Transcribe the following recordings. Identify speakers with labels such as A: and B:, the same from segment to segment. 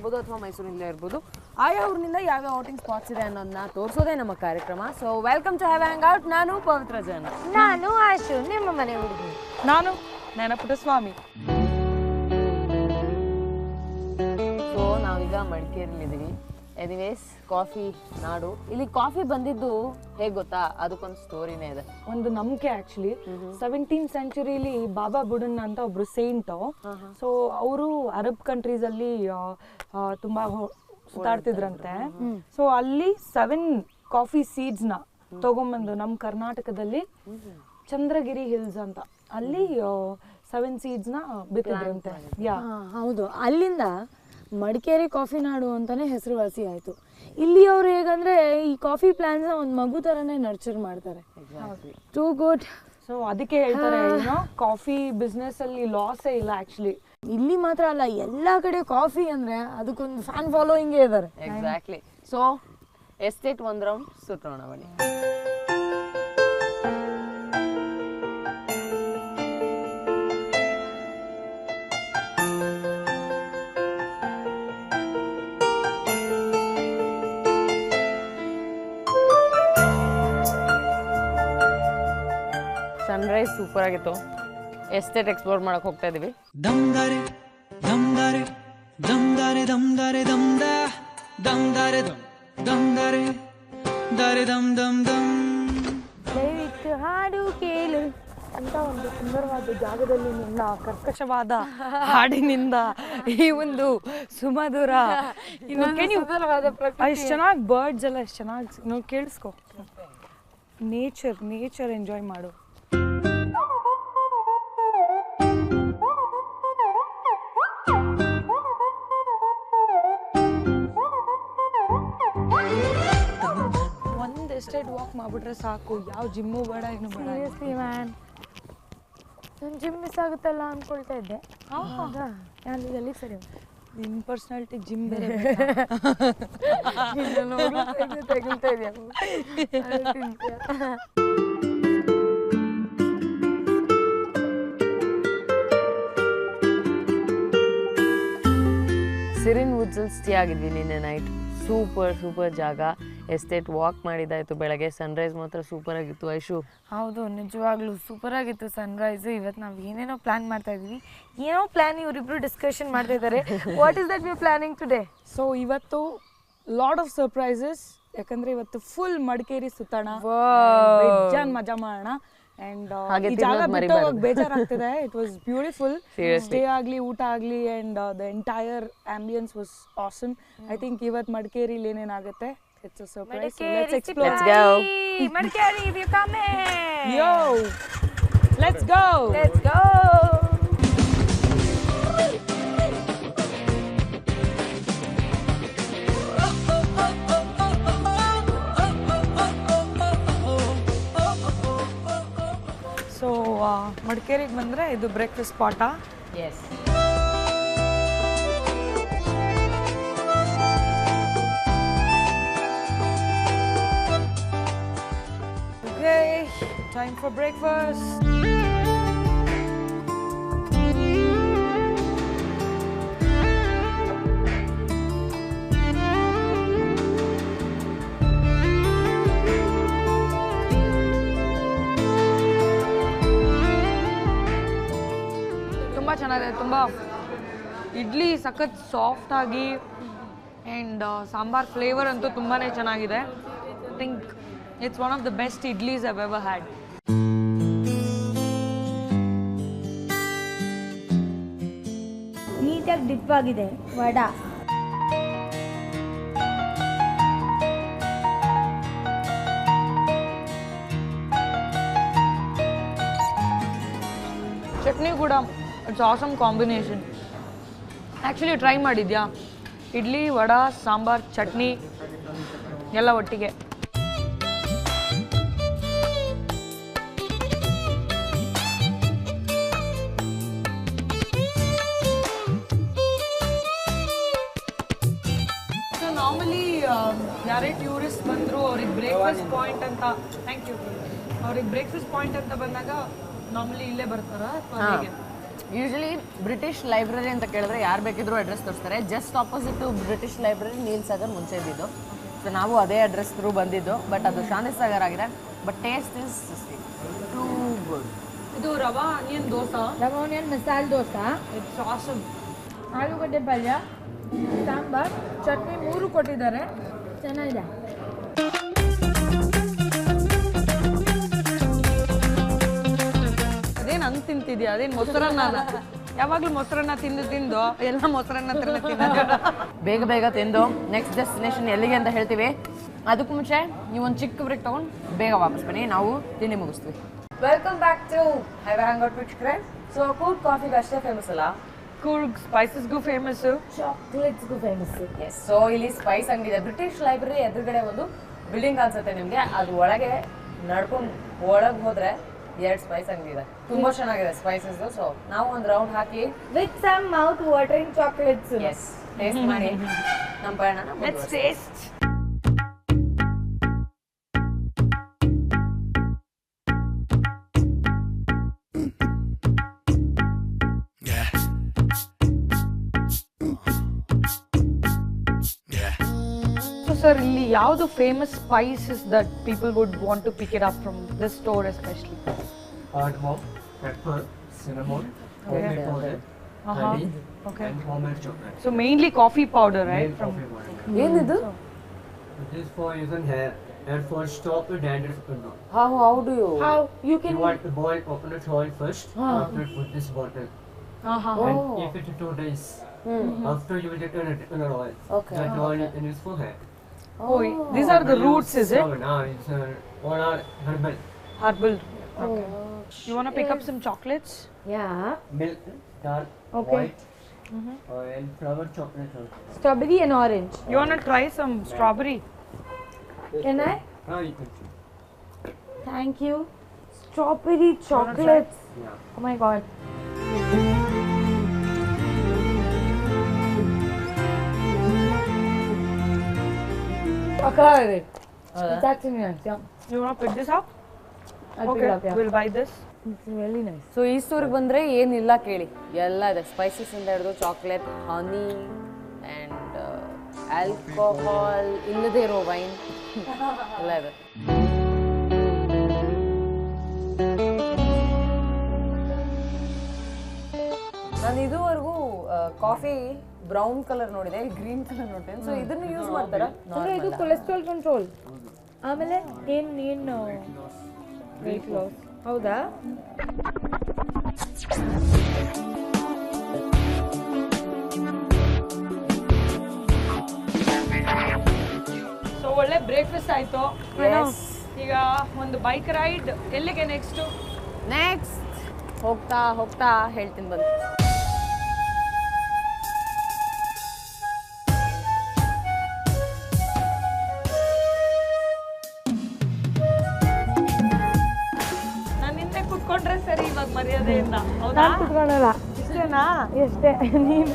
A: ಇರ್ಬೋದು ಅಥವಾ ಮೈಸೂರಿಂದಲೇ ಇರ್ಬೋದು. ಆಯಾ ಊರಿನಿಂದ ಯಾವ್ಯಾವ ಔಟಿಂಗ್ ಸ್ಪಾಟ್ಸ್ ಇದೆ ಅನ್ನೋದನ್ನ ತೋರಿಸೋದೇ ನಮ್ಮ ಕಾರ್ಯಕ್ರಮ. So welcome to have hang out ನಾನು ಪವಿತ್ರ ಜನ
B: ನಾನು ಆಶು ನಿಮ್ಮ ಮನೆ ಹುಡುಗಿ.
C: ನಾನು ನೆನಪುಟಸ್ವಾಮಿ
A: ಸೊ ನಾವೀಗ ಮಡಿಕೇರಿಲಿದ್ದೀವಿ ಎನಿವೇಸ್ ಕಾಫಿ ನಾಡು. ಇಲ್ಲಿ ಕಾಫಿ ಬಂದಿದ್ದು ಹೇಗ್ ಗೊತ್ತಾ? ಅದಕ್ಕೊಂದು ಸ್ಟೋರಿನೇ ಇದೆ.
C: ಒಂದು ನಂಬಿಕೆ ಆಕ್ಚುಲಿ ಸೆವೆಂಟೀನ್ ಸೆಂಚುರಿಲಿ ಬಾಬಾ ಬುಡನ್ ಅಂತ ಒಬ್ರು ಸೇಂಟ್ ಸೊ ಅವರು ಅರಬ್ ಕಂಟ್ರೀಸ್ ಅಲ್ಲಿ ತುಂಬಾ ಸುತ್ತಾಡ್ತಿದ್ರಂತೆ. ಸೊ ಅಲ್ಲಿ ಸೆವೆನ್ ಕಾಫಿ ಸೀಡ್ಸ್ನ ತಗೊಂಬಂದು ನಮ್ಮ ಕರ್ನಾಟಕದಲ್ಲಿ ಚಂದ್ರಗಿರಿ ಹಿಲ್ಸ್ ಅಂತ. ಅಲ್ಲಿ ಸೆವೆನ್ ಸೀಡ್ಸ್ನ ಬಿತ್ತಿದ್ರಂತೆ. ಯಾ
B: ಹೌದು. ಅಲ್ಲಿಂದ ಮಡಿಕೇರಿ ಕಾಫಿ ನಾಡು ಅಂತಾನೆ ಹೆಸರುವಾಸಿ ಆಯ್ತು. ಇಲ್ಲಿ ಅವ್ರು ಹೇಗಂದ್ರೆ ಈ ಕಾಫಿ ಪ್ಲಾಂಟ್ಸ್ ಒಂದು ಮಗು ಥರನೇ ನರ್ಚರ್ ಮಾಡ್ತಾರೆ. ಟೂ ಗುಡ್
C: ಸೊ ಅದಕ್ಕೆ ಹೇಳ್ತಾರೆ ಕಾಫಿ ಬಿಸ್ನೆಸ್ ಅಲ್ಲಿ ಲಾಸೇ ಇಲ್ಲ ಆಕ್ಚುಲಿ
B: ಇಲ್ಲಿ ಮಾತ್ರ ಅಲ್ಲ ಎಲ್ಲಾ ಕಡೆ ಕಾಫಿ ಅಂದ್ರೆ ಅದಕ್ಕೊಂದು ಫ್ಯಾನ್ ಫಾಲೋಯಿಂಗೇ ಇದ್ದಾರೆ
A: ಎಕ್ಸಾಕ್ಟ್ಲಿ ಸೊ ಎಸ್ಟೇಟ್ ಒಂದು ರೌಂಡ್ ಸುತ್ತೋಣ ಬನ್ನಿ. ಸನ್ರೈಸ್ ಸೂಪರ್ ಆಗಿತ್ತು. ಎಸ್ಟೇಟ್ ಎಕ್ಸ್ಪ್ಲೋರ್ ಮಾಡಕ್ ಹೋಗ್ತಾ ಇದೀವಿ.
D: ದಮ್ದಾರೆ ದಮ್ದಾರೆ ದಮ್ದಾರೆ ದಮ್ದಾರೆ ದಮ್ದ ದಮ್ದಾರೆ ದಮ್ ದಮ್ದಾರೆ ದಾರೆ ದಮ್ ದಮ್ ದಮ್
B: ದಯವಿಟ್ಟು ಹಾಡು ಕೇಳು.
C: ಅಂತ ಒಂದು ಸುಂದರವಾದ ಜಾಗದಲ್ಲಿ ನಿನ್ನ ಕರ್ಕಶವಾದ ಹಾಡಿನಿಂದ ಈ ಒಂದು ಸುಮಧುರ ಎಷ್ಟು ಚೆನ್ನಾಗಿ ಬರ್ಡ್ಸ್ ಎಲ್ಲ ಎಷ್ಟು ಚೆನ್ನಾಗಿ ನೋಡಿ ಕೇಳಿಸ್ಕೊ. ನೇಚರ್ ನೇಚರ್ ಎಂಜಾಯ್ ಮಾಡು. ಒಂದು ವಾಕ್ ಮಾಡ್ಬಿಟ್ರೆ ಸಾಕು. ಯಾವ ಜಿಮ್ಮು ಬೇಡ ಏನು
B: ಸೀರಿಯಸ್ಲಿ ಮ್ಯಾನ್ ನಾನು ಜಿಮ್ ಮಿಸ್ ಆಗುತ್ತಲ್ಲ ಅನ್ಕೊಳ್ತಾ ಇದ್ದೆ. ನಾನು ಎಲ್ಲಿಗೆ ಸರಿ
C: ನಿನ್ನ ಪರ್ಸನಾಲಿಟಿ ಜಿಮ್ ಬೇರೆ
B: ತೆಗಿತಾ ಇದೆಯಾ
A: ಸಿರಿನ್ ವುಡ್ಸಲ್ಲಿ ಸ್ಟೇ ಆಗಿದ್ವಿ ನಿನ್ನೆ ನೈಟ್ ಸೂಪರ್ ಸೂಪರ್ ಜಾಗ. ಎಸ್ಟೇಟ್ ವಾಕ್ ಮಾಡಿದ್ದಾಯ್ತು ಬೆಳಗ್ಗೆ. ಸನ್ರೈಸ್ ಮಾತ್ರ ಸೂಪರ್ ಆಗಿತ್ತು ಐಶು.
B: ಹೌದು ನಿಜವಾಗ್ಲೂ ಸೂಪರ್ ಆಗಿತ್ತು ಸನ್ರೈಸ್ ಇವತ್ತು ನಾವು ಏನೇನೋ ಪ್ಲಾನ್ ಮಾಡ್ತಾ ಇದೀವಿ ಏನೋ ಪ್ಲಾನ್ ಇವರಿಬ್ರು ಡಿಸ್ಕಷನ್ ಮಾಡ್ತಾ ಇದ್ದಾರೆ. What is that we planning today
C: so ಇವತ್ತು ಲಾಟ್ ಆಫ್ ಸರ್ಪ್ರೈಸಸ್ ಯಾಕಂದ್ರೆ ಇವತ್ತು ಫುಲ್ ಮಡಿಕೇರಿ ಸುತ್ತೋಣ. ಮಜಾ ಮಾಡೋಣ. ಅಂಡ್ ಜಾಗ
A: ತಿನ್ನೋದ್
C: ಬೇಜಾರಾಗ್ತಿದೆ. ಇಟ್ ವಾಸ್ ಬ್ಯೂಟಿಫುಲ್ ಸ್ಟೇ ಆಗ್ಲಿ ಊಟ ಆಗ್ಲಿ and the entire ambience was awesome I think ಇವತ್ತು ಮಡಿಕೇರಿಲಿ ಏನೇನಾಗುತ್ತೆ? It's a surprise let's explore
A: Let's go.
B: Madikeri if you coming
C: yo let's go
B: let's go.
C: So ಮಡಿಕೇರಿಗೆ ಬಂದ್ರೆ ಇದು ಬ್ರೇಕ್ಫಾಸ್ಟ್ ಸ್ಪಾಟಾ
A: ಎಸ್
C: time for breakfast. ತುಂಬ ಚೆನ್ನಾಗಿದೆ, ತುಂಬ ಇಡ್ಲಿ ಸಖತ್ ಸಾಫ್ಟ್ ಆಗಿ ಆ್ಯಂಡ್ ಸಾಂಬಾರ್ ಫ್ಲೇವರ್ ಅಂತೂ ತುಂಬಾ ಚೆನ್ನಾಗಿದೆ think it's one of the best idlis I've ever had
B: ನೀಟಾಗಿ ಡಿಪ್ ಆಗಿದೆ. ವಡ.
C: ಚಟ್ನಿ ಕೂಡ it's awesome combination actually try ಮಾಡಿದ್ಯಾ? ಇಡ್ಲಿ, ವಡ, ಸಾಂಬಾರ್, ಚಟ್ನಿ, ಎಲ್ಲ ಒಟ್ಟಿಗೆ. ಯಾರೇ ಟೂರಿಸ್ಟ್ ಬಂದರು ಅವ್ರಿಗೆ ಬ್ರೇಕ್ಫಾಸ್ಟ್ ಪಾಯಿಂಟ್ ಅಂತ ಥ್ಯಾಂಕ್ ಯು ಅವ್ರಿಗೆ ಬ್ರೇಕ್ಫಾಸ್ಟ್ ಪಾಯಿಂಟ್ ಅಂತ ಬಂದಾಗ ನಾರ್ಮಲಿ ಇಲ್ಲೇ ಬರ್ತಾರ
A: ಯೂಶಲಿ ಬ್ರಿಟಿಷ್ ಲೈಬ್ರರಿ ಅಂತ ಕೇಳಿದ್ರೆ ಯಾರು ಬೇಕಿದ್ರು ಅಡ್ರೆಸ್ ತೋರಿಸ್ತಾರೆ. Just opposite British library Neel Sagar ಮುಂಚೆ ಇದ್ದಿದ್ದು. ಸೊ ನಾವು ಅದೇ ಅಡ್ರೆಸ್ ಥ್ರೂ ಬಂದಿದ್ದು ಬಟ್ ಅದು ಶಾಂತಿ ಸಾಗರ್ ಆಗಿದೆ. But taste is too good
C: ಇದು rava onion dosa?
B: Rava onion masala dosa.
C: It's awesome
B: ಆಲೂಗಡ್ಡೆ ಪಲ್ಯ ಸಾಂಬಾರ್ ಚಟ್ನಿ ಮೂರು ಕೊಟ್ಟಿದ್ದಾರೆ. ಚೆನ್ನಾಗಿದೆ.
C: ಅದೇನು ಅಂತ ತಿಂತಿದ್ಯಾ? ಅದೇನ್ ಮೊಸರನ್ನ? ಯಾವಾಗ್ಲೂ ಮೊಸರನ್ನ ತಿಂದು ತಿಂದು ಎಲ್ಲ ಮೊಸರನ್ನ ತಿಂದು ತಿನ್ನೋದು
A: ಬೇಗ ಬೇಗ ತಿಂದು ನೆಕ್ಸ್ಟ್ ಡೆಸ್ಟಿನೇಷನ್ ಎಲ್ಲಿಗೆ ಅಂತ ಹೇಳ್ತೀವಿ. ಅದಕ್ಕೂ ಮುಂಚೆ ನೀವು ಒಂದು ಚಿಕ್ಕ ಬ್ರೇಕ್ ತಗೊಂಡು ಬೇಗ ವಾಪಸ್ ಬನ್ನಿ ನಾವು ತಿಂಡಿ ಮುಗಿಸ್ತೀವಿ.
B: Welcome back to highway hang twitch crime so ಕೂಡ್ ಕಾಫಿಗೆ ಅಷ್ಟೇ ಫೇಮಸ್ ಅಲ್ಲ.
C: ಕೂರ್ಗ್ ಸ್ಪೈಸಸ್ಗೂ ಫೇಮಸ್
B: ಚಾಕ್ಲೇಟ್ಸ್ಗೂ ಫೇಮಸ್
A: ಎಸ್ ಸೊ ಇಲ್ಲಿ ಸ್ಪೈಸ್ ಅಂಗಡಿ ಇದೆ ಬ್ರಿಟಿಷ್ ಲೈಬ್ರರಿ ಎದುರುಗಡೆ ಒಂದು ಬಿಲ್ಡಿಂಗ್ ಅನ್ಸುತ್ತೆ ನಿಮಗೆ. ಅದು ಒಳಗೆ ನಡ್ಕೊಂಡು ಒಳಗೆ ಹೋದ್ರೆ ಎರಡು ಸ್ಪೈಸ್ ಅಂಗಡಿ ಇದೆ. ತುಂಬಾ ಚೆನ್ನಾಗಿದೆ ಸ್ಪೈಸಸ್ ಸೊ ನಾವು ಒಂದು round hockey
B: with some mouth watering chocolates
A: yes taste ಮಾಡಿ ನಮ್ಮ ಪ್ರಯಾಣ.
C: ಟೇಸ್ಟ್ ಸರ್ ಇಲ್ಲಿ ಯಾವುದು famous spices that people would want to pick it up from this store especially
E: cardamom, pepper, cinnamon, homemade powder, honey,
C: Okay.
E: and homemade chocolate.
C: So mainly coffee powder
E: Main
C: right from
E: coffee powder.
A: ಏನಿದು
E: This for using hair and for stop the dandruff and all.
A: How how do you
B: how you
E: You
B: can
E: want to boil coconut oil first, after put this bottle. And keep it two days. After you will get a regular oil.
A: Okay.
E: That oil you can use for hair.
C: Oh, oh these are the roots, is it?
E: No, no, it's a one hour herbal.
C: Herbal. Okay. Oh. You want to pick up some chocolates?
B: Yeah.
E: Milk, dark,
B: okay.
E: white. Mm -hmm. and flower chocolate also.
B: Strawberry and orange.
C: You want to try some yeah. strawberry?
B: Can I?
E: No, you can.
B: Thank you. Strawberry chocolates.
E: Yeah.
B: Oh my god. Mm-hmm. Okay, it's actually nice. Yeah,
C: You want to pick this up?
B: I'll okay. pick it up. Yeah,
C: We'll buy this.
B: it's really nice.
A: So ಈ ಸ್ಟೋರಿಗೆ ಬಂದರೆ ಏನಿಲ್ಲ ಕೇಳಿ ಎಲ್ಲ ಇದೆ spices ಇಂದ ಹಿಡಿದು chocolate honey and alcohol ಇಲ್ಲದೆ ಇರೋ ವೈನ್ ಎಲ್ಲ ಇದೆ ನಾನು ಇದುವರೆಗೂ ಕಾಫಿ ಬ್ರೌನ್ ಕಲರ್ ನೋಡಿದೆ ಗ್ರೀನ್ ಕಲರ್ ನೋಡಿದೆ. ಸೊ ಇದನ್ನು ಯೂಸ್ ಮಾಡ್ತಾರಾ?
B: ಅಂದ್ರೆ ಇದು ಕೊಲೆಸ್ಟ್ರಾಲ್ ಕಂಟ್ರೋಲ್ ಆಮೇಲೆ ಏನ್ ಏನು ವೆಯ್ಟ್ ಲಾಸ್ ಹೌದಾ?
C: ಸೊ ಒಳ್ಳೆ ಬ್ರೇಕ್ಫಾಸ್ಟ್ ಆಯ್ತು. ಈಗ ಒಂದು ಬೈಕ್ ರೈಡ್ ಎಲ್ಲಿಗೆ ನೆಕ್ಸ್ಟ್
A: ನೆಕ್ಸ್ಟ್ ಹೋಗ್ತಾ ಹೋಗ್ತಾ ಹೇಳ್ತೀನಿ ಬಂದು.
C: ಹೌದಾ?
B: ಕುತ್ಕೊಳ್ಳಲ್ಲ
C: ಇಷ್ಟೇನಾ
B: ಎಷ್ಟೇ ನೀನು?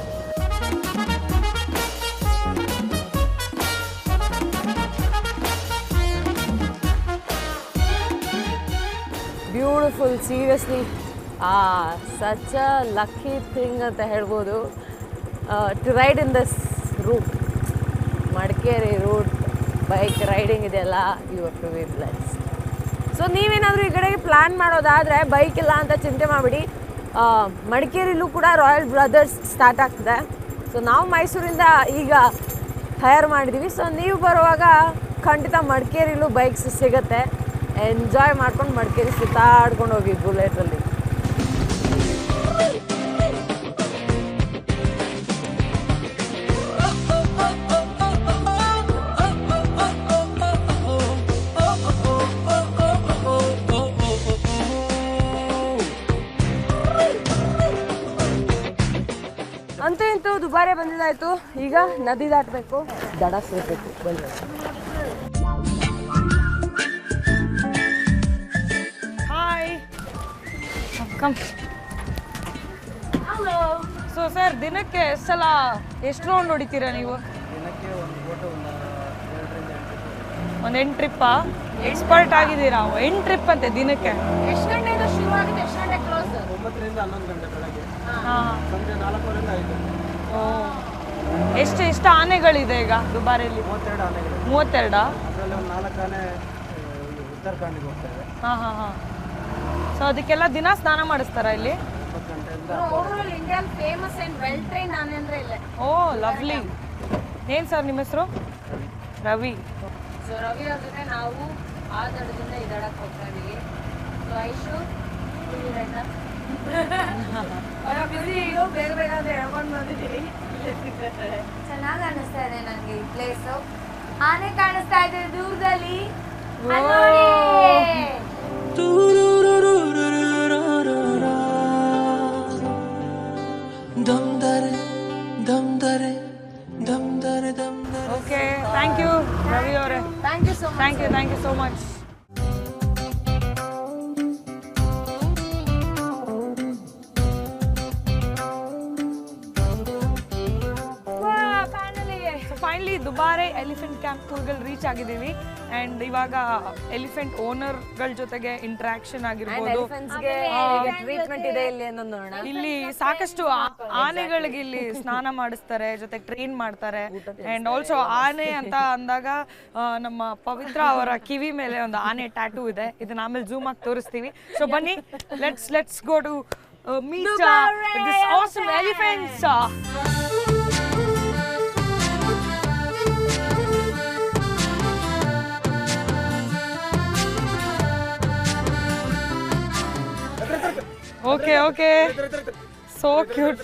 A: ಬ್ಯೂಟಿಫುಲ್ ಸೀರಿಯಸ್ಲಿ ಆ ಸಚ್ ಅ ಲಕ್ಕಿ ಥಿಂಗ್ ಅಂತ ಹೇಳ್ಬೋದು. To ride in this route Madikeri route bike riding ಇದೆಲ್ಲ you to be blessed so ನೀವೇನಾದರೂ ಈ ಕಡೆಗೆ ಪ್ಲ್ಯಾನ್ ಮಾಡೋದಾದರೆ ಬೈಕ್ ಇಲ್ಲ ಅಂತ ಚಿಂತೆ ಮಾಡಿಬಿಡಿ. ಮಡಿಕೇರಿಲೂ ಕೂಡ ರಾಯಲ್ ಬ್ರದರ್ಸ್ ಸ್ಟಾರ್ಟ್ ಆಗ್ತದೆ. ಸೊ ನಾವು ಮೈಸೂರಿಂದ ಈಗ ಹೈರ್ ಮಾಡಿದ್ದೀವಿ ಸೊ ನೀವು ಬರುವಾಗ ಖಂಡಿತ ಮಡಿಕೇರಿಲೂ ಬೈಕ್ಸ್ ಸಿಗುತ್ತೆ. ಎಂಜಾಯ್ ಮಾಡ್ಕೊಂಡು ಮಡಿಕೇರಿ ಸುತ್ತಾಡ್ಕೊಂಡು ಹೋಗಿ ಬುಲೆಟಲ್ಲಿ ಬಂದಿದ್ದಾಯ್ತು ಈಗ ನದಿ ದಾಟಬೇಕು. ದಡ ಸೇರ್ಬೇಕು. ಬನ್ನಿ.
C: ಹಾಯ್ ಕಮ್ ಸೊ ಸರ್ ದಿನಕ್ಕೆ ಎಷ್ಟು ಸಲ ಎಷ್ಟು ರೌಂಡ್ ಹೊಡಿತೀರಾ ನೀವು?
E: ದಿನಕ್ಕೆ ಒಂದು ಎಂಟು
C: ಟ್ರಿಪ್ಪ ಎಕ್ಸ್ಪರ್ಟ್ ಆಗಿದ್ದೀರಾ? ಎಂಟ್ ಟ್ರಿಪ್ ಅಂತೆ ದಿನಕ್ಕೆ.
A: ಎಷ್ಟು ಗಂಟೆಯಿಂದ ಶುರು ಆಗುತ್ತೆ? ಎಷ್ಟು ಗಂಟೆ ಕ್ಲೋಸ್
E: ಒಂಬತ್ತರಿಂದ ಹನ್ನೊಂದು ಗಂಟೆ ಬೆಳಗ್ಗೆ.
C: ಹಾ.
E: ಸಂಜೆ ನಾಲ್ಕೂವರೆಯಿಂದ ಐದು.
C: ಓ. ಎಷ್ಟು ಎಷ್ಟು ಆನೆಗಳಿದೆ ಈಗ ದುಬಾರಿಯಲ್ಲಿ?
E: ಮೂವತ್ತೆರಡು ಆನೆಗಳು
C: ಮೂವತ್ತೆರಡಾ?
E: ಅದರಲ್ಲಿ ಒಂದು ನಾಲ್ಕು ಆನೆ ಆ, ಉತ್ತರಾಖಂಡಿಗೆ ಹೋಗ್ತಾ ಇದೆ.
C: ಹಾ ಹಾ ಹಾ. ಸೊ ಅದಕ್ಕೆಲ್ಲ ದಿನ ಸ್ನಾನ ಮಾಡಿಸ್ತಾರ ಇಲ್ಲಿ?
E: ಇಪ್ಪತ್ತು ಗಂಟೆಯಿಂದ
A: overall Indian famous and well train ಆನೆ ಅಂದ್ರೆ ಇಲ್ಲೇ.
C: ಓ ಲವ್ಲಿ. ಏನ್ ಸರ್ ನಿಮ್ಮ ಹೆಸರು? ರವಿ.
A: ಸೊ ರವಿ ಅವ್ರ ಜೊತೆ ನಾವು ಆ ದಡದಿಂದ ಈ ದಡಕ್ಕೆ ಹೋಗ್ತಾ ಇದೀವಿ. ಸೊ ಐಶು ಬೇಗ ಬೇಗ ಅಂತ ಹೇಳ್ಕೊಂಡು ಬಂದಿದ್ದೀವಿ.
F: ಚೆನ್ನಾಗಿ ಕಾಣಿಸ್ತಾ ಇದೆ ನನಗೆ ಈ ಪ್ಲೇಸ್ ಆನೆ ಕಾಣಿಸ್ತಾ ಇದೆ ದೂರದಲ್ಲಿ.
D: Dare dum dare dum dare dum dare
C: okay thank you Ravi ಅವರೇ
A: thank
C: you so thank you thank you so much elephant camp ಕೂರ್ಗಲ್ reach ಆಗಿದ್ದೀವಿ. ಅಂಡ್ ಇವಾಗ ಎಲಿಫೆಂಟ್ ಓನರ್ಗಳ ಜೊತೆಗೆ ಇಂಟ್ರಾಕ್ಷನ್ ಆಗಿರ್ಬೋದು.
A: ಟ್ರೀಟ್ಮೆಂಟ್ ಇದೆ ಇಲ್ಲಿ
C: ಸಾಕಷ್ಟು ಆನೆಗಳಿಗೆ ಇಲ್ಲಿ ಸ್ನಾನ ಮಾಡಿಸ್ತಾರೆ ಜೊತೆ ಟ್ರೈನ್ ಮಾಡ್ತಾರೆ. ಅಂಡ್ ಆಲ್ಸೋ ಆನೆ ಅಂತ ಅಂದಾಗ ನಮ್ಮ ಪವಿತ್ರ ಅವರ ಕಿವಿ ಮೇಲೆ ಒಂದು ಆನೆ ಟ್ಯಾಟೂ ಇದೆ. ಇದನ್ನ ಆಮೇಲೆ ಜೂಮ್ ಆಗಿ ತೋರಿಸ್ತೀವಿ. ಸೊ ಬನ್ನಿ let's let's go to meet this awesome elephants okay okay so cute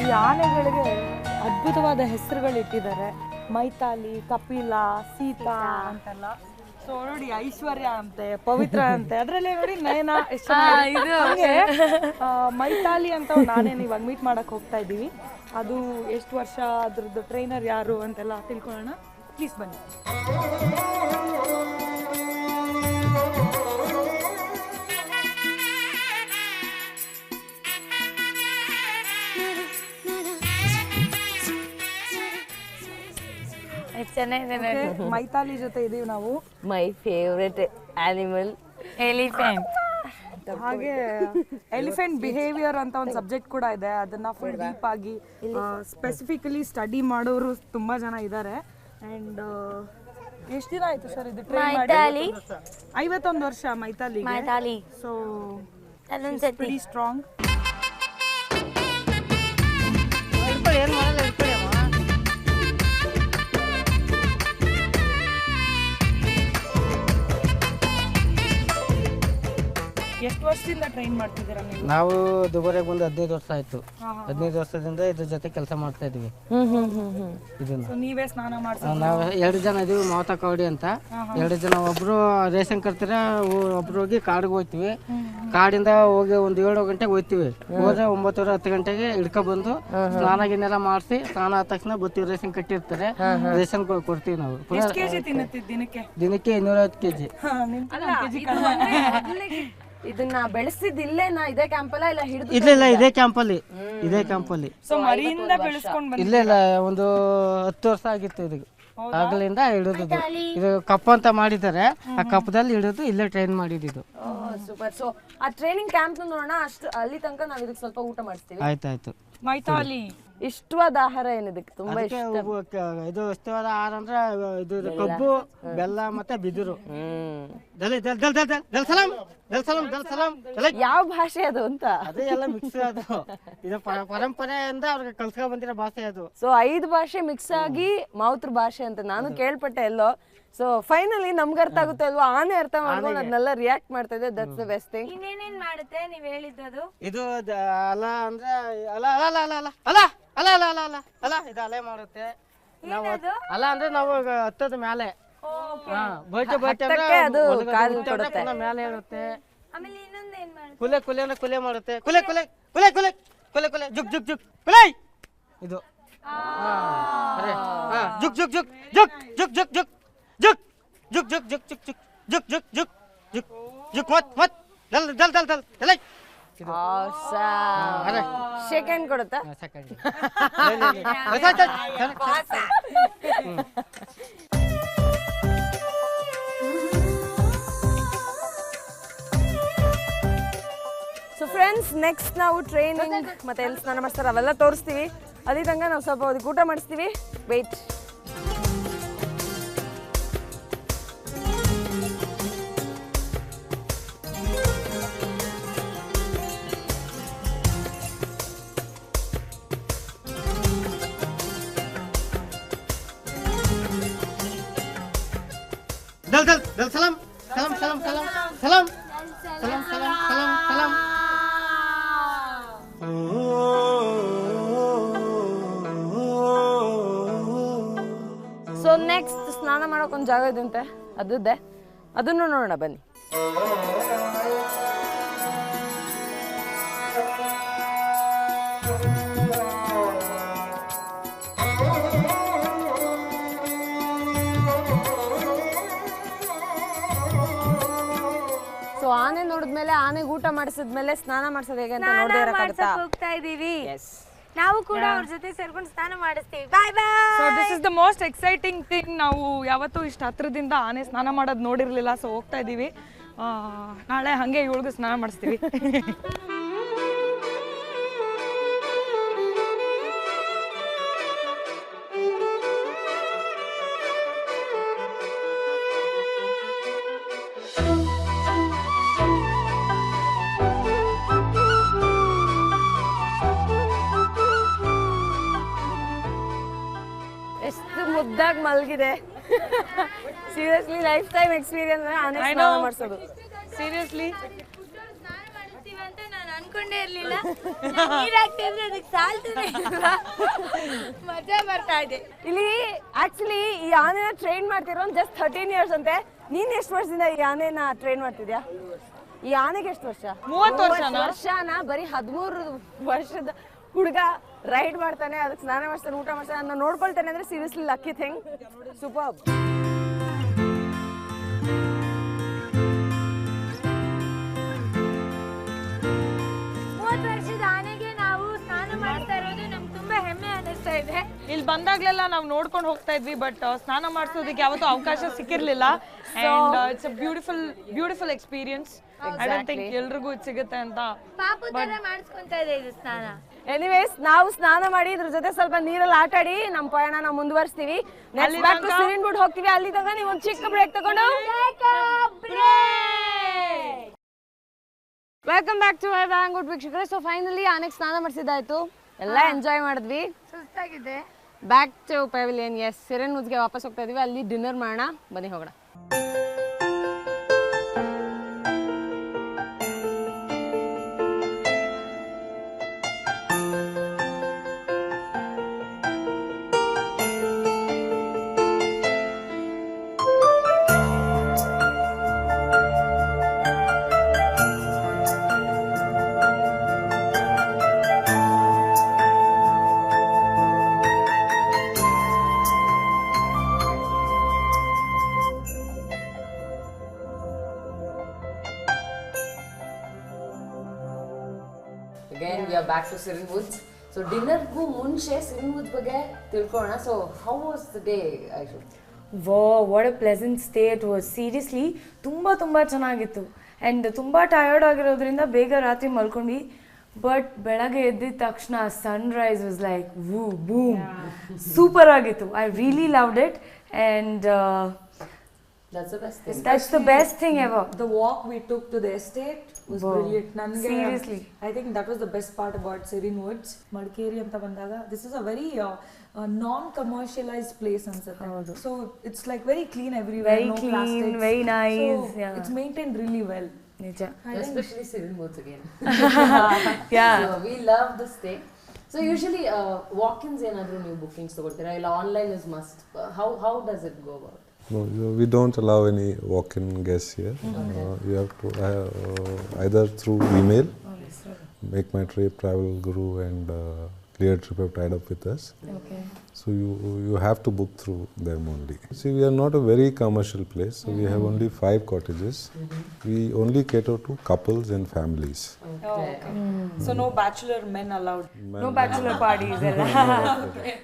C: ಈ ಆನೆಗಳಿಗೆ ಅದ್ಭುತವಾದ ಹೆಸರುಗಳು ಇಟ್ಟಿದ್ದಾರೆ ಮೈತಾಲಿ ಕಪಿಲ ಸೀತಾ ಅಂತೆಲ್ಲ. ಸೊ ನೋಡಿ ಐಶ್ವರ್ಯ ಅಂತೆ ಪವಿತ್ರ ಅಂತೆ ಅದ್ರಲ್ಲೇ ನೋಡಿ ನಯನ. ಹಂಗೆ, ಮೈತಾಲಿ ಅಂತ ಒಂದು ಆನೆನ ಇವಾಗ ಮೀಟ್ ಮಾಡಕ್ ಹೋಗ್ತಾ ಇದೀವಿ ಅದು ಎಷ್ಟು ವರ್ಷ ಅದ್ರದ್ದು ಟ್ರೈನರ್ ಯಾರು ಅಂತೆಲ್ಲ ತಿಳ್ಕೊಳ್ಳೋಣ. ಪ್ಲೀಸ್ ಬನ್ನಿ.
F: ಚೆನ್ನಾಗಿದೆ ಮೈಥಾಲಿ
C: ಮೈತಾಲಿ ಜೊತೆ ಇದೀವಿ ನಾವು.
A: My favourite animal.
F: ಎಲಿಫೆಂಟ್
C: ಹಾಗೆ ಎಲಿಫೆಂಟ್ ಬಿಹೇವಿಯರ್ ಅಂತ ಒಂದು ಸಬ್ಜೆಕ್ಟ್ ಕೂಡ ಇದೆ. ಅದನ್ನ ಫುಲ್ ಡೀಪ್ ಆಗಿ ಸ್ಪೆಸಿಫಿಕಲಿ ಸ್ಟಡಿ ಮಾಡೋರು ತುಂಬಾ ಜನ ಇದ್ದಾರೆ ಅಂಡ್ ಎಷ್ಟು ದಿನ ಆಯ್ತು ಸರ್ ಇದು
F: ಟ್ರೈ
C: ಮಾಡಿ ಐವತ್ತೊಂದು ವರ್ಷ
F: Maithali
C: Maithali
F: so
C: strong strong ಎಷ್ಟು ವರ್ಷದಿಂದ ಟ್ರೈನ್ ಮಾಡ್ತಿದ್ದೀರಾ ನೀವು?
G: ನಾವು ದುಬಾರಿಗೆ ಬಂದು ಹದಿನೈದು ವರ್ಷ ಆಯ್ತು. ಹದಿನೈದು ವರ್ಷದಿಂದ ಇದ್ರ ಜೊತೆ ಕೆಲಸ ಮಾಡ್ತಾ ಇದ್ವಿ ಇದನ್ನ.
C: ನೀವೇ ಸ್ನಾನ
G: ನಾವು ಎರಡು ಜನ ಇದೀವಿ ಮಾವತ ಕವಡಿ ಅಂತ. ಎರಡು ಜನ ಒಬ್ರು ರೇಷನ್ ಕರ್ತಾರ ಒಬ್ರು ಹೋಗಿ ಕಾಡಿಗೆ ಹೋಗ್ತೀವಿ. ಕಾಡಿಂದ ಹೋಗಿ ಒಂದು ಏಳು ಗಂಟೆಗೆ ಹೋಗ್ತೀವಿ. ಹೋದ್ರೆ ಒಂಬತ್ತುವರೆ ಹತ್ತು ಗಂಟೆಗೆ ಹಿಡ್ಕೊ ಬಂದು ಸ್ನಾನ ಗಿನ್ನೆಲ್ಲ ಮಾಡಿಸಿ ಸ್ನಾನ ಆದ ತಕ್ಷಣ ಬರ್ತೀವಿ ರೇಷನ್ ಕಟ್ಟಿರ್ತಾರೆ. ರೇಷನ್ ಕೊಡ್ತೀವಿ ನಾವು.
C: ಎಷ್ಟು ಕೆಜಿ ತಿನ್ನುತ್ತಿದ್ದು ದಿನಕ್ಕೆ?
G: ದಿನಕ್ಕೆ ಇನ್ನೂರೈವತ್ತು ಕೆ ಜಿ
C: ಹಾ, ನಿಮ್ಗೆ ಒಂದ್ ಕೆಜಿ
A: ಇದನ್ನ ಬೆಳೆಸಿದ್ ಇಲ್ಲೇನಾ ಇದೇ ಕ್ಯಾಂಪಲ್ಲ ಇಲ್ಲ ಹಿಡಿದು
G: ಇಲ್ಲ ಇಲ್ಲ ಇದೇ ಕ್ಯಾಂಪಲ್ಲಿ ಇದೇ ಕ್ಯಾಂಪಲ್ಲಿ
C: ಸೊ ಮರಿಯಿಂದ ಬೆಳೆಸ್ಕೊಂಡ್
G: ಇಲ್ಲ ಇಲ್ಲ ಒಂದು ಹತ್ತು ವರ್ಷ ಆಗಿತ್ತು ಇದು ಆಗಲಿಂದ ಹಿಡಿದು ಇದು ಕಪ್ ಅಂತ ಮಾಡಿದ್ದಾರೆ. ಆ ಕಪ್ಪದಲ್ಲಿ ಹಿಡಿದು ಇಲ್ಲೇ ಟ್ರೈನ್ ಮಾಡಿದ್ದು
A: ಸೂಪರ್ ಸೊ ಆ ಟ್ರೈನಿಂಗ್ ಕ್ಯಾಂಪ್ ನೋಡೋಣ ಅಷ್ಟು ಅಲ್ಲಿ ತನಕ ನಾವ್ ಇದಕ್ಕೆ ಸ್ವಲ್ಪ ಊಟ ಮಾಡಿಸ್ತೀವಿ.
G: ಆಯ್ತಾಯ್ತು.
C: ಮೈತಾಲಿ
A: ಇಷ್ಟವಾದ ಆಹಾರ ಏನಿದಕ್ಕೆ ತುಂಬಾ
G: ಇಷ್ಟ. ಕ- ಇದು ಇಷ್ಟವಾದ ಆಹಾರ ಅಂದ್ರೆ ಇದು ಕಬ್ಬು ಬೆಲ್ಲ ಮತ್ತೆ ಬಿದಿರು.
A: ಹ್ಮ್.
G: ದಲ್ ದಲ್ ದಲ್ ದಲ್ ದಲ್ ದಲ್ ಸಲಾಂ ದಲ್ ಸಲಾಂ ದಲ್ ಸಲಾಂ. ದಲ್
A: ಯಾವ ಭಾಷೆ ಅದು ಅಂತ?
G: ಅದೇ ಎಲ್ಲ ಮಿಕ್ಸ್ ಅದು. ಇದು ಪ- ಪರಂಪರೆಯಿಂದ ಅವ್ರಿಗೆ ಕಲ್ಸ್ಕೊಂಡ್ ಬಂದಿರೋ ಭಾಷೆ ಅದು.
A: ಸೊ ಐದು ಭಾಷೆ ಮಿಕ್ಸ್ ಆಗಿ ಮಾತೃ ಭಾಷೆ ಅಂತ. ನಾನು ಕೇಳ್ಪಟ್ಟೆ ಎಲ್ಲೋ. ಸೊ ಫೈನಲಿ ನಮ್ಗೆ ಅರ್ಥ ಆಗುತ್ತೆ ಅಲ್ವಾ ಆನೆ ಅರ್ಥ ಮಾಡ್ಕೊಂಡು ಅದನ್ನೆಲ್ಲ ರಿಯಾಕ್ಟ್ ಮಾಡ್ತಾ ಇದೆ ದಟ್ಸ್ ದ ಬೆಸ್ಟ್ ಥಿಂಗ್
F: ಇನ್ನೇನೇನ್ ಮಾಡುತ್ತೆ? ನೀವ್ ಹೇಳಿದ್ದು
G: ಇದು ದ- ಅಲ ಅಂದ್ರೆ ಅಲ ಅಲ ಅಲ ಅಲ ಅಲ ಅಲ. ಅಲ ಅಲ್ಲ ಅಲ ಅಲ್ಲ ಅಲ್ಲ ಇದು ಅಲೆ ಮಾಡುತ್ತೆ ನಾವು ಅಲ್ಲ ಅಂದ್ರೆ ನಾವು ಹತ್ತದ ಮೇಲೆ ಹಾ ಬೈಟೆ ಬೈಟೆ ಅಂದ್ರೆ
A: ಅದು
G: ಒಳಗಡೆ
A: ಕಾಲು ಕೊಡುತ್ತೆ.
G: ಪುನಃ ಮೇಲೆ ಇರುತ್ತೆ
F: ಆಮೇಲೆ ಇನ್ನೊಂದು ಏನ್ ಮಾಡುತ್ತೆ
G: ಕುಲೆ ಕುಲೆ ಅಂದ್ರೆ ಕುಲೆ ಮಾಡುತ್ತೆ ಕುಲೆ ಕುಲೆ ಕುಲೆ ಕುಲೆ ಕುಲೆ ಕುಲೆ ಜುಗ್ ಜುಗ್ ಜುಗ್ ಕುಲೆ ಇದು ಜುಗ್ ಅರೆ, ಹಾ, ಜುಗ್ ಜುಗ್ ಜುಗ್ ಜುಗ್ ಜುಗ್ ಜುಗ್ ಜುಗ್ ಜುಗ್ ಜುಗ್ ಜುಗ್ ಜುಗ್ ಜುಗ್ ಜುಗ್ ಜುಕ್ ಜುಕ್ ಜುಕ್ ಜುಕ್ ಜುಕ್ ಮತ್ ಮತ್ ಜಲ್ ಜಲ್ ಜಲ್ ಜಲ್ ದಲೈ
A: ಶೇಕ್ ಹ್ಯಾಂಡ್ ಕೊಡುತ್ತಾ? ಸೊ ಫ್ರೆಂಡ್ಸ್ ನೆಕ್ಸ್ಟ್ ನಾವು ಟ್ರೈನಿಂಗ್ ಮತ್ತೆ ಎಲ್ಲಿ ಸ್ನಾನ ಮಾಡ್ತಾರೆ ಅವೆಲ್ಲ ತೋರಿಸ್ತೀವಿ. ಅದೇ ತನಕ ನಾವು ಸ್ವಲ್ಪ ಅದಕ್ಕೆ ಊಟ ಮಾಡಿಸ್ತೀವಿ.
G: Wait Salam. Salam, salam, salam, salam.
A: So next ಸ್ನಾನ ಮಾಡೋಕೆ ಒಂದು ಜಾಗ ಇದಂತೆ ಅದದ್ದೆ ಅದನ್ನು ನೋಡೋಣ ಬನ್ನಿ ನೋಡಿದ್ಮೇಲೆ ಆನೆಗೆ ಊಟ ಮಾಡಿಸಿದ್ಮೇಲೆ ಸ್ನಾನ ಮಾಡಿಸೋದು ಹೇಗೆ ಅಂತ ಇರಕ್ಕಾಗತ್ತಾ?
F: ಹೋಗ್ತಾ ಇದೀವಿ.
A: ಎಸ್
F: ನಾವು ಕೂಡ ಅವ್ರ ಜೊತೆ ಸೇರ್ಕೊಂಡು ಸ್ನಾನ ಮಾಡಿಸ್ತೀವಿ. Bye bye
C: so this is the most exciting thing ನಾವು ಯಾವತ್ತೂ ಇಷ್ಟು ಹತ್ರದಿಂದ ಆನೆ ಸ್ನಾನ ಮಾಡೋದು ನೋಡಿರಲಿಲ್ಲ ಸೊ ಹೋಗ್ತಾ ಇದ್ದೀವಿ ಆ, ನಾಳೆ ಹಾಗೆ ಇವಳಿಗೂ ಸ್ನಾನ ಮಾಡಿಸ್ತೀವಿ.
A: ಎಷ್ಟು ಮುದ್ದಾಗಿ ಮಲಗಿದೆ. ಸೀರಿಯಸ್ಲಿ ಲೈಫ್ ಟೈಮ್ ಎಕ್ಸ್ಪೀರಿಯನ್ಸ್ ಆನೆ
C: I
A: ಸ್ನಾನ. ಮಾಡಿಸೋದು.
C: ಸೀರಿಯಸ್ಲಿ
F: ಅಂತ ನಾನು ಅನ್ಕೊಂಡೇ ಇರ್ಲಿಲ್ಲ ನೀರಾಗ್ತಿದ್ರೆ ಅದಕ್ಕೆ ಸಾಲ್ತದೆ ಮಜಾ ಬರ್ತಾ ಇದೆ
A: ಇಲ್ಲಿ ಆಕ್ಚುಲಿ ಈ ಆನೆನ ಟ್ರೈನ್ ಮಾಡ್ತಿರೋ ಜಸ್ಟ್ ಥರ್ಟೀನ್ ಇಯರ್ಸ್ ಅಂತೆ. ನೀನ್ ಎಷ್ಟು ವರ್ಷದಿಂದ ಈ ಆನೆನ ಟ್ರೈನ್ ಮಾಡ್ತಿದ್ಯಾ? ಈ ಆನೆಗೆ ಎಷ್ಟು ವರ್ಷ?
C: ಮೂವತ್ತು ವರ್ಷನಾ?
A: ವರ್ಷನ? ಬರೀ ಹದಿಮೂರು ವರ್ಷದ ಹುಡುಗ. ರೈಡ್ ಮಾಡ್ತಾನೆ ಅದಕ್ಕೆ ಸ್ನಾನ ಮಾಡ್ತಾನೆ ಊಟ ಮಾಡ್ತಾನೆ ಅದನ್ನ ನೋಡ್ಕೊಳ್ತಾನೆ ಅಂದ್ರೆ ಸೀರಿಯಸ್ಲಿ ಲಕ್ಕಿ ಥಿಂಗ್ ಸೂಪರ್
F: ಮೂವತ್ತು ವರ್ಷದ ಆನೆಗೆ ನಾವು ಸ್ನಾನ ಮಾಡ್ತಾ ಇರೋದು ನಮ್ಗೆ ತುಂಬಾ ಹೆಮ್ಮೆ ಅನಿಸ್ತಾ ಇದೆ.
C: ಇಲ್ಲಿ ಬಂದಾಗ್ಲೆಲ್ಲ ನಾವು ನೋಡ್ಕೊಂಡು ಹೋಗ್ತಾ ಇದ್ವಿ ಬಟ್ ಸ್ನಾನ ಮಾಡಿಸೋದಕ್ಕೆ ಯಾವತ್ತೂ ಅವಕಾಶ ಸಿಕ್ಕಿರ್ಲಿಲ್ಲ. And it's a beautiful beautiful experience I don't think ಎಲ್ರಿಗೂ ಸಿಗುತ್ತೆ ಅಂತ.
F: ಪಾಪು ತರ ಮಾಡಿಸ್ಕೊಂತ ಇದೆ ಇದು ಸ್ನಾನ.
A: ಎನಿವೇಸ್ ನಾವು ಸ್ನಾನ ಮಾಡಿ ಇದ್ರ ಜೊತೆ ಸ್ವಲ್ಪ ನೀರಲ್ಲಿ ಆಟ ಆಡಿ ನಮ್ಮ ಪಯಣ ನಾವು ಮುಂದುವರಿಸ್ತೀವಿ. ನೆಕ್ಸ್ಟ್ ಬ್ಯಾಕ್ ಟು
C: ತನಕ-
A: ಬುಡ್ ಹೋಗ್ತೀವಿ. ಅಲ್ಲಿ ನೀವು ಒಂದು ಚಿಕ್ಕ ಬ್ರೇಕ್ ತಗೊಂಡು ವೆಲ್ಕಮ್ ಬ್ಯಾಕ್ ಟು ಬ್ಯಾಂಗ್ಳೂರ್ ವೀಕ್ಷಕರೇ. ಸೊ ಫೈನಲಿ ಆನೆಗೆ ಸ್ನಾನ ಮಾಡಿಸಿದ್ದಾಯ್ತು. ಎಲ್ಲ ಎಂಜಾಯ್ ಮಾಡಿದ್ವಿ.
F: ಸುಸ್ತಾಗಿದೆ.
A: Back to pavilion yes Serene ಮುಜ್ಗೆ ವಾಪಸ್ ಹೋಗ್ತಾ ಇದೀವಿ. ಅಲ್ಲಿ ಡಿನ್ನರ್ ಮಾಡೋಣ. ಬನ್ನಿ ಹೋಗೋಣ. ಸಿರಿನ್ ವುಡ್ಸ್ ಸೊ ಡಿನ್ನರ್ಗೂ ಮುಂಚೆ ಸಿರಿನ್ ವುಡ್ಸ್ ಬಗ್ಗೆ ತಿಳ್ಕೊಳ್ಳೋಣ so how was the day Aishu
B: ವಾ what a pleasant stay it was seriously ತುಂಬ ತುಂಬ ಚೆನ್ನಾಗಿತ್ತು. ಆ್ಯಂಡ್ ತುಂಬ ಟಯರ್ಡ್ ಆಗಿರೋದ್ರಿಂದ ಬೇಗ ರಾತ್ರಿ ಮಲ್ಕೊಂಡ್ವಿ. ಬಟ್ ಬೆಳಗ್ಗೆ ಎದ್ದಿದ ತಕ್ಷಣ sunrise was like woo boom super ಆಗಿತ್ತು. I really loved it and
A: That's the best thing.
B: Especially That's the best thing ever.
C: The walk we took to the estate was
B: Whoa.
C: brilliant.
B: Seriously.
C: I think that was the best part about Serene Woods. Madikeri and bandaga. This is a very uh, uh, non-commercialized place ansata. So it's like very clean everywhere.
B: Very
C: no
B: clean,
C: plastics.
B: very nice.
C: So
B: yeah.
C: It's maintained really well.
B: Nature.
A: Especially Serene Woods again.
B: yeah.
A: So we love this thing. So usually uh, walk-ins and other new bookings ತಗೊಳ್ತೀರಾ ಇಲ್ಲ online is must. Uh, how how does it go
H: about? No, we don't allow any walk-in guests here. Uh, you have to uh, uh, either through email, make my trip travel guru and clear trip have tied up with us.
B: Okay.
H: So you you have to book through them only. See, we are not a very commercial place, so mm -hmm. we have mm-hmm. only five cottages. Mm -hmm. We only cater to couples and families.
C: Okay. Oh, okay. Mm. So
B: no bachelor men allowed. Men no bachelor parties okay.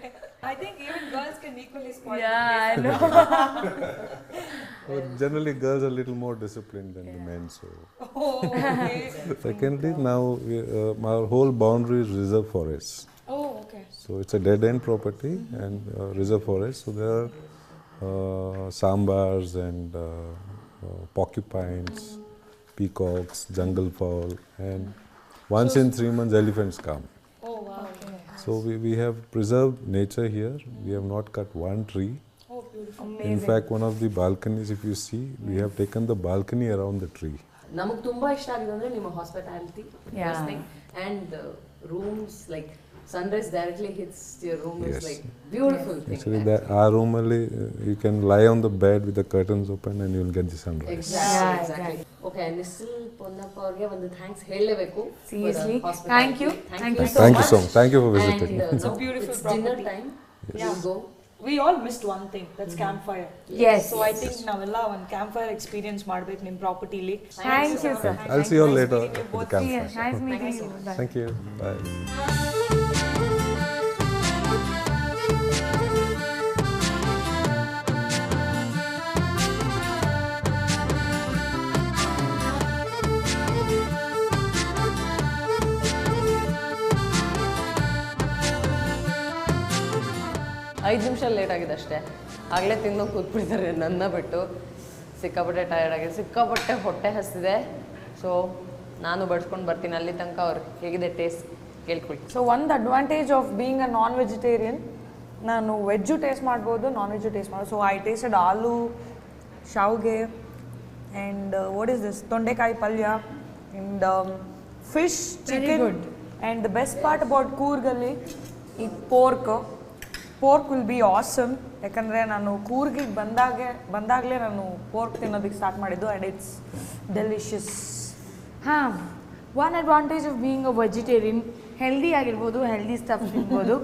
C: I think even girls can equally spoil.
B: Yeah, I know.
H: well, generally, girls are a little more disciplined than yeah. the men, so. Oh, okay. Secondly, now uh, our whole boundary is reserve forest.
C: Oh, okay.
H: So it's a dead end property mm -hmm. and uh, reserve forest. So there are uh, sambars and uh, uh, porcupines, mm -hmm. peacocks, jungle fowl, and mm. once so in three months, elephants come.
C: Oh, wow. Okay.
H: So we, we have preserved nature here. We have not cut one tree.
C: Oh beautiful
H: In fact, one of the balconies, if you see, we have taken the balcony around the tree.
A: ನಮಗೆ ತುಂಬಾ ಇಷ್ಟ ಆಗಿದೆ ಅಂದ್ರೆ ನಿಮ್ಮ hospitality
B: Yeah.
A: And rooms like Sunrise directly hits your room is
H: Yes.
A: Like beautiful
H: Actually, that our room only uh, you can lie on the bed with the curtains open and you will get the sunrise.
A: Exactly exactly okay ನಿಸ್ಲ್ Ponnappa ಅವ್ರಿಗೆ ಒಂದು thanks ಹೇಳಲೇಬೇಕು
B: Seriously. Thank you. Thank you
H: Thank you so much. Thank you for visiting.
A: It's
C: a beautiful
A: dinner
C: property.
A: Time
C: Yeah.
A: Go
C: we all missed one thing that's camp fire
B: Yes.
C: So I think ನಾವೆಲ್ಲ ಒಂದು camp fire experience ಮಾಡ್ಬೇಕು ನಿಮ್ಮ ಪ್ರಾಪರ್ಟಿಲಿ
B: Thank you, sir.
H: I'll see you all later at the
B: Yeah,
H: campfire.
B: nice meeting you. Bye.
H: Thank you. Bye.
A: ಐದು ನಿಮಿಷ late ಆಗಿದೆ ಅಷ್ಟೇ. ಆಗಲೇ ತಿಂದು ಕೂತ್ಬಿಡ್ತಾರೆ ನನ್ನ ಬಿಟ್ಟು. ಸಿಕ್ಕಾಪಟ್ಟೆ ಟಯರ್ಡ್ ಆಗಿದೆ. ಸಿಕ್ಕಾಪಟ್ಟೆ ಹೊಟ್ಟೆ ಹಸಿದೆ ಸೊ ನಾನು ಬಡ್ಸ್ಕೊಂಡು ಬರ್ತೀನಿ ಅಲ್ಲಿ ತನಕ ಅವ್ರು ಹೇಗಿದೆ ಟೇಸ್ಟ್ ಕೇಳ್ಕೊಳ್ಳಿ
C: ಸೊ ಒಂದು advantage of being a non vegetarian ನಾನು ವೆಜ್ಜು ಟೇಸ್ಟ್ ಮಾಡ್ಬೋದು ನಾನ್ ವೆಜ್ಜು ಟೇಸ್ಟ್ ಮಾಡ್ಬೋದು ಸೊ ಐ ಟೇಸ್ಟೆಡ್ ಆಲೂ ಶಾವ್ಗೆ ಆ್ಯಂಡ್ ವಾಟ್ ಇಸ್ ದಿಸ್ ತೊಂಡೆಕಾಯಿ ಪಲ್ಯ and fish
B: chicken.
C: And the best part about ಕೂರ್ಗಲ್ಲಿ ಈ pork pork will be awesome ಯಾಕಂದರೆ ನಾನು ಕೂರ್ಗಿಗೆ ಬಂದಾಗೆ ಬಂದಾಗಲೇ ನಾನು ಪೋರ್ಕ್ ತಿನ್ನೋದಕ್ಕೆ ಸ್ಟಾರ್ಟ್ ಮಾಡಿದ್ದು ಆ್ಯಂಡ್ ಇಟ್ಸ್ ಡೆಲಿಷಿಯಸ್
B: ಹಾಂ one advantage of being a vegetarian healthy ಆಗಿರ್ಬೋದು ಹೆಲ್ದಿ ಸ್ಟಫ್ ತಿನ್ಬೋದು.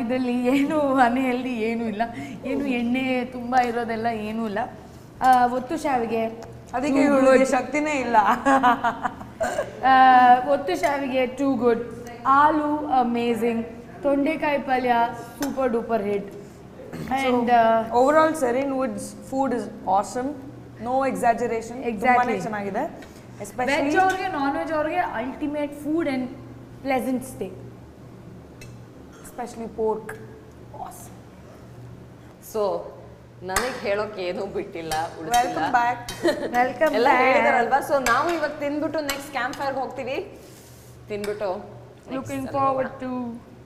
B: ಇದರಲ್ಲಿ ಏನು ಅನ್ಹೆಲ್ದಿ ಏನೂ ಇಲ್ಲ. ಏನು ಎಣ್ಣೆ ತುಂಬ ಇರೋದೆಲ್ಲ ಏನೂ ಇಲ್ಲ. ಒತ್ತು ಶಾವಿಗೆ
C: ಅದಕ್ಕೆ. ಶಕ್ತಿನೇ ಇಲ್ಲ.
B: ಒತ್ತು ಶಾವಿಗೆ ಟೂ ಗುಡ್ ಆಲೂ ಅಮೇಝಿಂಗ್ ತೊಂಡೆಕಾಯಿ ಪಲ್ಯ super duper hit and
C: overall Serene Woods food is awesome no exaggeration
B: Exactly.
C: ತುಂಬಾನೇ ಚೆನ್ನಾಗಿದೆ.
B: ವೆಜ್ ಅವ್ರಿಗೆ ನಾನ್ ವೆಜ್ ಅವ್ರಿಗೆ ultimate food and pleasant stay
C: especially pork
A: so ನನಗೆ ಹೇಳೋಕೆ ಏನೂ ಬಿಟ್ಟಿಲ್ಲ.
C: ವೆಲ್ಕಮ್ ಬ್ಯಾಕ್
B: ವೆಲ್ಕಮ್
A: ಎಲ್ಲ ಹೇಳಿದಾರಲ್ವಾ? ಸೊ ನಾವು ಇವಾಗ ತಿಂದ್ಬಿಟ್ಟು ನೆಕ್ಸ್ಟ್ ಕ್ಯಾಂಪ್ ಫೈರ್ಗೆ ಹೋಗ್ತೀವಿ. ತಿನ್ಬಿಟ್ಟು next
B: ಲುಕಿಂಗ್ ಫಾರ್ವರ್ಡ್. ಟು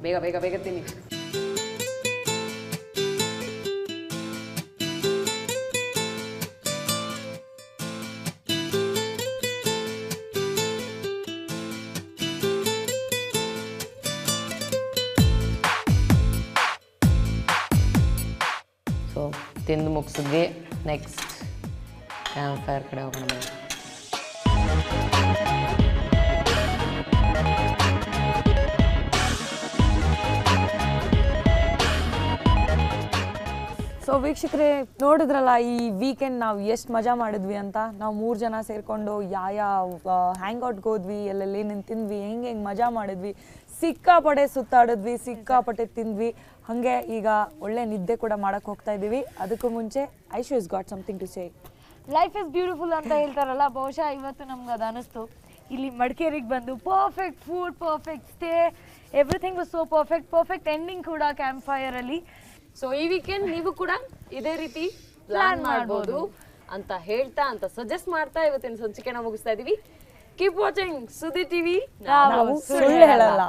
A: ಬೇಗ ಬೇಗ ಬೇಗ ತಿನ್ನಿ ಸೊ ತಿಂದು ಮುಗಿಸಿದ್ವಿ ನೆಕ್ಸ್ಟ್ ಕ್ಯಾಂಪ್ ಫೈರ್ ಕಡೆ ಹೋಗೋಣ
C: ಸೊ ವೀಕ್ಷಕರೇ, ನೋಡಿದ್ರಲ್ಲ, ಈ ವೀಕೆಂಡ್ ನಾವು ಎಷ್ಟು ಮಜಾ ಮಾಡಿದ್ವಿ ಅಂತ? ನಾವು ಮೂರು ಜನ ಸೇರಿಕೊಂಡು ಯಾವ ಹ್ಯಾಂಗ್ಔಟ್ಗೆ ಹೋದ್ವಿ, ಎಲ್ಲೆಲ್ಲಿ ಏನೇನು ತಿಂದ್ವಿ, ಹೆಂಗೆ ಹೆಂಗೆ ಮಜಾ ಮಾಡಿದ್ವಿ, ಸಿಕ್ಕಾಪಟ್ಟೆ ಸುತ್ತಾಡಿದ್ವಿ, ಸಿಕ್ಕಾಪಟ್ಟೆ ತಿಂದ್ವಿ. ಹಾಗೆ ಈಗ ಒಳ್ಳೆ ನಿದ್ದೆ ಕೂಡ ಮಾಡಕ್ಕೆ ಹೋಗ್ತಾ ಇದ್ದೀವಿ. ಅದಕ್ಕೂ ಮುಂಚೆ Aishu is got something to say
F: life is beautiful ಅಂತ ಹೇಳ್ತಾರಲ್ಲ, ಬಹುಶಃ ಇವತ್ತು ನಮ್ಗೆ ಅದು ಅನಿಸ್ತು. ಇಲ್ಲಿ ಮಡಿಕೇರಿಗೆ ಬಂದು perfect food perfect stay everything was so perfect perfect ending ಕೂಡ ಕ್ಯಾಂಪ್ ಫೈರಲ್ಲಿ
A: ಸೊ ಈ ವೀಕೆಂಡ್ ನೀವು ಕೂಡ ಇದೇ ರೀತಿ ಪ್ಲಾನ್ ಮಾಡಬಹುದು ಅಂತ ಹೇಳ್ತಾ ಅಂತ ಸಜೆಸ್ಟ್ ಮಾಡ್ತಾ ಇವತ್ತಿನ ಸಂಚಿಕೆನ ಮುಗಿಸ್ತಾ ಇದೀವಿ. ಕೀಪ್ ವಾಚಿಂಗ್ ಸುದ್ದಿ ಟಿವಿ
F: ನಾವು
C: ಸುಳ್ಳು ಹೇಳಲ್ಲ.